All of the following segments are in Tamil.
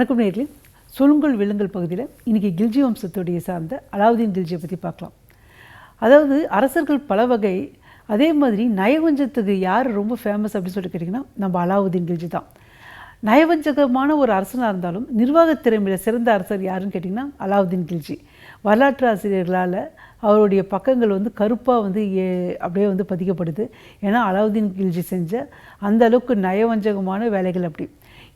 வணக்கம் நேர்களே. சொல்லுங்கள் விழுங்கல் பகுதியில் இன்றைக்கி கில்ஜி வம்சத்துடைய சார்ந்த அலாவுதீன் கில்ஜியை பற்றி பார்க்கலாம். அதாவது அரசர்கள் பல வகை அதே மாதிரி நயவஞ்சத்துக்கு யார் ரொம்ப ஃபேமஸ் அப்படின்னு சொல்லிட்டு கேட்டிங்கன்னா நம்ம அலாவுதீன் கில்ஜி தான். நயவஞ்சகமான ஒரு அரசனாக இருந்தாலும் நிர்வாகத் திறமையில் சிறந்த அரசர் யாருன்னு கேட்டிங்கன்னா அலாவுதீன் கில்ஜி. வரலாற்று ஆசிரியர்களால் அவருடைய பக்கங்கள் வந்து கருப்பாக வந்து ஏ அப்படியே வந்து பதிக்கப்படுது. ஏன்னா அலாவுதீன் கில்ஜி செஞ்ச அந்த அளவுக்கு நயவஞ்சகமான வேலைகள் அப்படி.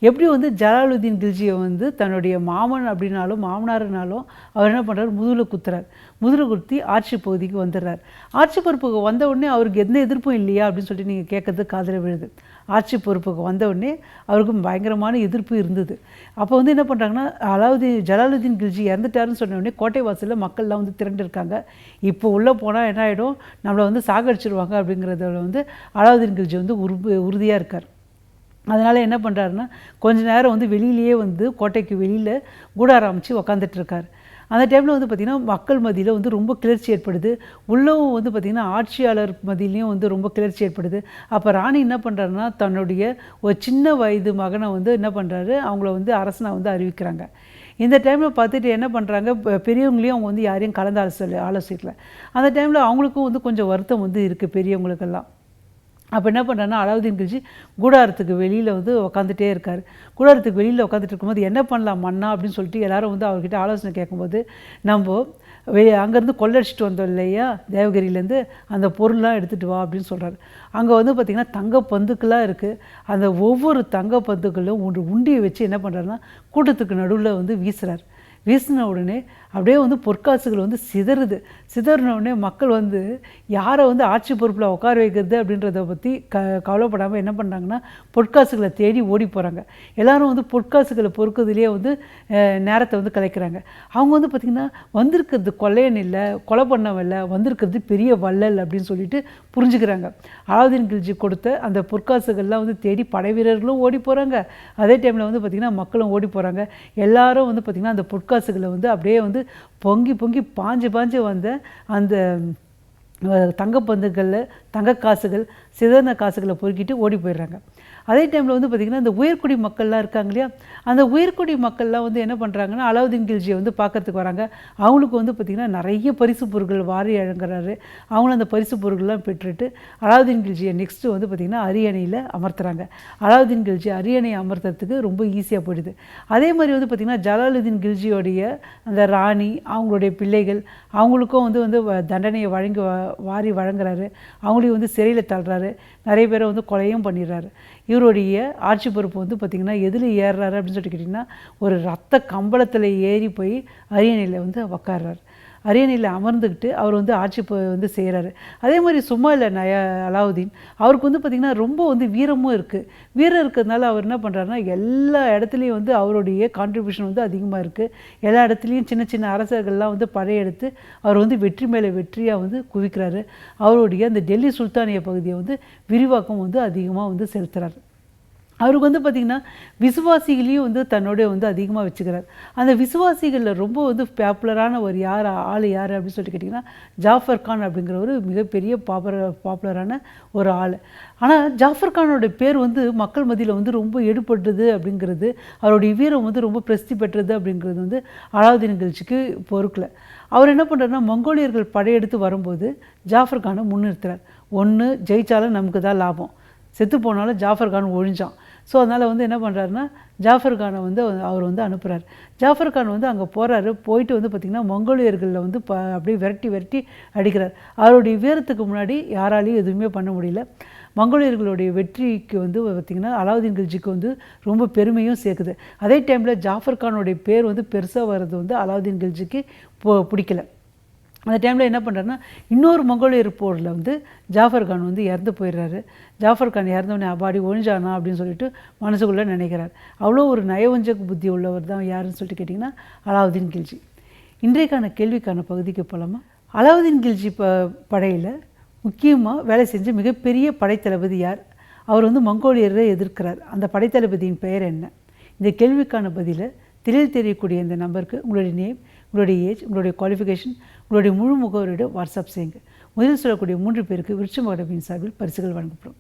எப்படி வந்து ஜலாலுதீன் கில்ஜியை வந்து தன்னுடைய மாமன் அப்படின்னாலும் மாமனாருனாலும் அவர் என்ன பண்ணுறார் முதுகில் குத்துறார். முதுகில் குத்தி ஆட்சி பகுதிக்கு வந்துடுறார். ஆட்சி பொறுப்புக்கு வந்த உடனே அவருக்கு எந்த எதிர்ப்பும் இல்லையா அப்படின்னு சொல்லிட்டு நீங்கள் கேட்கறது காதில் விழுது. ஆட்சி பொறுப்புக்கு வந்த உடனே பயங்கரமான எதிர்ப்பு இருந்தது. அப்போ வந்து என்ன பண்ணுறாங்கன்னா அலாவுதீன் ஜலாலுதீன் கில்ஜி இறந்துட்டாருன்னு சொன்ன உடனே கோட்டை வாசலில் மக்கள்லாம் வந்து திரண்டிருக்காங்க. இப்போ உள்ளே போனால் என்ன ஆகிடும் நம்மளை வந்து சாகடிச்சிருவாங்க அப்படிங்கிறத வந்து அலாவுதீன் கில்ஜி வந்து உறுப்பு உறுதியாக இருக்கார். அதனால் என்ன பண்ணுறாருன்னா கொஞ்ச நேரம் வந்து வெளியிலேயே வந்து கோட்டைக்கு வெளியில் கூடாரம் அமைச்சு உக்காந்துட்டுருக்கார். அந்த டைமில் வந்து பார்த்திங்கன்னா மக்கள் மதியில் வந்து ரொம்ப கிளர்ச்சி ஏற்படுது. உள்ளவும் வந்து பார்த்திங்கன்னா ஆட்சியாளர் மதியிலையும் வந்து ரொம்ப கிளர்ச்சி ஏற்படுது. அப்போ ராணி என்ன பண்ணுறாருன்னா தன்னுடைய ஒரு சின்ன வயது மகனை வந்து என்ன பண்ணுறாரு அவங்கள வந்து அரசனை வந்து அறிவிக்கிறாங்க. இந்த டைமில் பார்த்துட்டு என்ன பண்ணுறாங்க பெரியவங்களையும் அவங்க வந்து யாரையும் கலந்து ஆலோசனை ஆலோசிக்கல. அந்த டைமில் அவங்களுக்கும் வந்து கொஞ்சம் வருத்தம் வந்து இருக்குது பெரியவங்களுக்கெல்லாம். அப்போ என்ன பண்ணுறேன்னா அலாவுதீன் கில்ஜி கூடாரத்துக்கு வெளியில் வந்து உக்காந்துட்டே இருக்கார். கூடாரத்துக்கு வெளியில் உட்காந்துட்டு இருக்கும்போது என்ன பண்ணலாம் மண்ணா அப்படின்னு சொல்லிட்டு எல்லாரும் வந்து அவர்கிட்ட ஆலோசனை கேட்கும்போது நம்ம வெளியே அங்கேருந்து கொள்ளடிச்சிட்டு வந்தோம் இல்லையா? தேவகிரியிலேருந்து அந்த பொருள்லாம் எடுத்துகிட்டு வா அப்படின்னு சொல்கிறாரு அங்கே வந்து பார்த்திங்கன்னா தங்க பந்துக்கெல்லாம் இருக்குது அந்த ஒவ்வொரு தங்க பந்துக்களும் ஒன்று உண்டியை வச்சு என்ன பண்ணுறாருன்னா கூட்டத்துக்கு நடுவில் வந்து வீசுகிறார் வீசின உடனே அப்படியே வந்து பொற்காசுகள் வந்து சிதறுது. சிதறினோடனே மக்கள் வந்து யாரை வந்து ஆட்சி பொறுப்பில் உட்கார வைக்கிறது? அப்படின்றத பற்றி க கவலைப்படாமல் என்ன பண்ணுறாங்கன்னா பொற்காசுகளை தேடி ஓடி போகிறாங்க எல்லோரும் வந்து பொற்காசுகளை பொறுக்கிறதுலேயே வந்து நேரத்தை வந்து கலைக்கிறாங்க. அவங்க வந்து பார்த்திங்கன்னா வந்திருக்கிறது கொள்ளையன் இல்லை கொலை பண்ணவன் இல்லை வந்திருக்கிறது பெரிய வள்ளல் அப்படின்னு சொல்லிட்டு புரிஞ்சுக்கிறாங்க. அலாவுதீன் கில்ஜி கொடுத்த அந்த பொற்காசுகள்லாம் வந்து தேடி படை வீரர்களும் ஓடி போகிறாங்க அதே டைமில் வந்து பார்த்திங்கன்னா மக்களும் ஓடி போகிறாங்க எல்லாரும் வந்து பார்த்திங்கன்னா அந்த பொற்காசுகளை வந்து அப்படியே வந்து பொங்கி பொங்கி பாஞ்சு பாஞ்சு வந்த அந்த தங்கப்பந்துகளில் தங்க காசுகள் சிதறின காசுகளை பொறுக்கிட்டு ஓடி போயிடுறாங்க. அதே டைமில் வந்து பார்த்திங்கன்னா இந்த உயர்குடி மக்கள்லாம் இருக்காங்க இல்லையா? அந்த உயர்குடி மக்கள்லாம் வந்து என்ன பண்ணுறாங்கன்னா அலாவுதீன் கில்ஜியை வந்து பார்க்கறதுக்கு வராங்க. அவங்களுக்கு வந்து பார்த்திங்கன்னா நிறைய பரிசு பொருட்கள் வாரி வழங்குறாரு அவங்களும் அந்த பரிசு பொருட்கள்லாம் பெற்றுட்டு அலாவுதீன் கில்ஜியை நெக்ஸ்ட்டு வந்து பார்த்திங்கன்னா அரியணையில் அமர்த்துறாங்க. அலாவுதீன் கில்ஜி அரியணையை அமர்த்துறதுக்கு ரொம்ப ஈஸியாக போயிடுது. அதே மாதிரி வந்து பார்த்திங்கன்னா ஜலாலுதீன் கில்ஜியோடைய அந்த ராணி அவங்களுடைய பிள்ளைகள் அவங்களுக்கும் வந்து வந்து வ- தண்டனையை வழங்கி வா- வாரி வழங்குறாரு. அவங்களையும் வந்து சிறையில் தள்ளுறாரு. நிறைய பேரை வந்து கொலையும் பண்ணிடுறாரு. இவருடைய ஆட்சி பொறுப்பு வந்து பார்த்திங்கன்னா எதில் ஏறுறாரு அப்படின்னு சொல்லிட்டு கேட்டிங்கன்னா ஒரு ரத்த கம்பளத்தில் ஏறி போய் அரியணையில் வந்து உக்காடுறாரு அரியணையில் அமர்ந்துக்கிட்டு அவர் வந்து ஆட்சி வந்து செய்கிறாரு அதே மாதிரி சும்மா இல்லை நய அலாவுதீன். அவருக்கு வந்து பார்த்திங்கன்னா ரொம்ப வந்து வீரமும் இருக்குது வீரம் இருக்கிறதுனால அவர் என்ன பண்ணுறாருன்னா எல்லா இடத்துலையும் வந்து அவருடைய கான்ட்ரிபியூஷன் வந்து அதிகமாக இருக்குது எல்லா இடத்துலையும் சின்ன சின்ன அரசர்கள்லாம் வந்து படையெடுத்து அவர் வந்து வெற்றி மேலே வெற்றியாக வந்து குவிக்கிறாரு. அவருடைய அந்த டெல்லி சுல்தானிய பகுதியை வந்து விரிவாக்கம் வந்து அதிகமாக வந்து செலுத்துறாரு. அவருக்கு வந்து பார்த்திங்கன்னா விசுவாசிகளையும் வந்து தன்னோடைய வந்து அதிகமாக வச்சுக்கிறார். அந்த விசுவாசிகளில் ரொம்ப வந்து பாப்புலரான ஒரு யார் ஆள் யார் அப்படின்னு சொல்லிட்டு கேட்டிங்கன்னா ஜாஃபர் கான் அப்படிங்கிற ஒரு மிகப்பெரிய பாப்புலர் பாப்புலரான ஒரு ஆள். ஆனால் ஜாஃபர் கானோட பேர் வந்து மக்கள் மத்தியில் வந்து ரொம்ப எடுபட்டது அப்படிங்கிறது அவருடைய வீரம் வந்து ரொம்ப பிரசித்தி பெற்றது அப்படிங்கிறது வந்து அலாவுதீன் நிகழ்ச்சிக்கு பொறுக்கலை. அவர் என்ன பண்ணுறாருன்னா மங்கோலியர்கள் படையெடுத்து வரும்போது ஜாஃபர் கானை முன்னிறுத்துறார். ஒன்று ஜெயிச்சாலும் நமக்கு தான் லாபம். செத்து போனாலும் ஜாஃபர் கான் ஒழிஞ்சான். ஸோ அதனால் வந்து என்ன பண்ணுறாருன்னா ஜாஃபர் கானை வந்து அவர் வந்து அனுப்புகிறார் ஜாஃபர் கான் வந்து அங்கே போகிறாரு போயிட்டு வந்து பார்த்திங்கன்னா மங்கோலியர்களில் வந்து ப அப்படியே விரட்டி விரட்டி அடிக்கிறார். அவருடைய வீரத்துக்கு முன்னாடி யாராலையும் எதுவுமே பண்ண முடியல. மங்கோலியர்களுடைய வெற்றிக்கு வந்து பார்த்திங்கன்னா அலாவுதீன் கில்ஜிக்கு வந்து ரொம்ப பெருமையும் சேர்க்குது. அதே டைமில் ஜாஃபர் கானுடைய பேர் வந்து பெருசாக வர்றது வந்து அலாவுதீன் கில்ஜிக்கு போ பிடிக்கல. அந்த டைமில் என்ன பண்ணுறாருன்னா இன்னொரு மங்கோலியர் போரில் வந்து ஜாஃபர் கான் வந்து இறந்து போயிடுறாரு. ஜாஃபர் கான் இறந்தவனே அபாடி ஒழிஞ்சானா அப்படின்னு சொல்லிட்டு மனசுக்குள்ளே நினைக்கிறார். அவ்வளோ ஒரு நயவஞ்சக புத்தி உள்ளவர் தான் யாருன்னு சொல்லிட்டு கேட்டிங்கன்னா அலாவுதீன் கில்ஜி. இன்றைக்கான கேள்விக்கான பகுதிக்கு போகலாமா அலாவுதீன் கில்ஜி ப படையில் முக்கியமாக வேலை செஞ்ச மிகப்பெரிய படைத்தளபதி யார்? அவர் வந்து மங்கோலியரை எதிர்க்கிறார். அந்த படைத்தளபதியின் பெயர் என்ன? இந்த கேள்விக்கான பதிலை தெளிவு தெரியக்கூடிய இந்த நம்பருக்கு உங்களுடைய நேம் உங்களுடைய ஏஜ் உங்களுடைய குவாலிஃபிகேஷன் உங்களுடைய முழு முகவரியோடு வாட்ஸ்அப் செய்யுங்க. முதலில் சொல்லக்கூடிய மூன்று பேருக்கு விருட்சம் அகாடமியின் சார்பில் பரிசுகள் வழங்கப்படும்.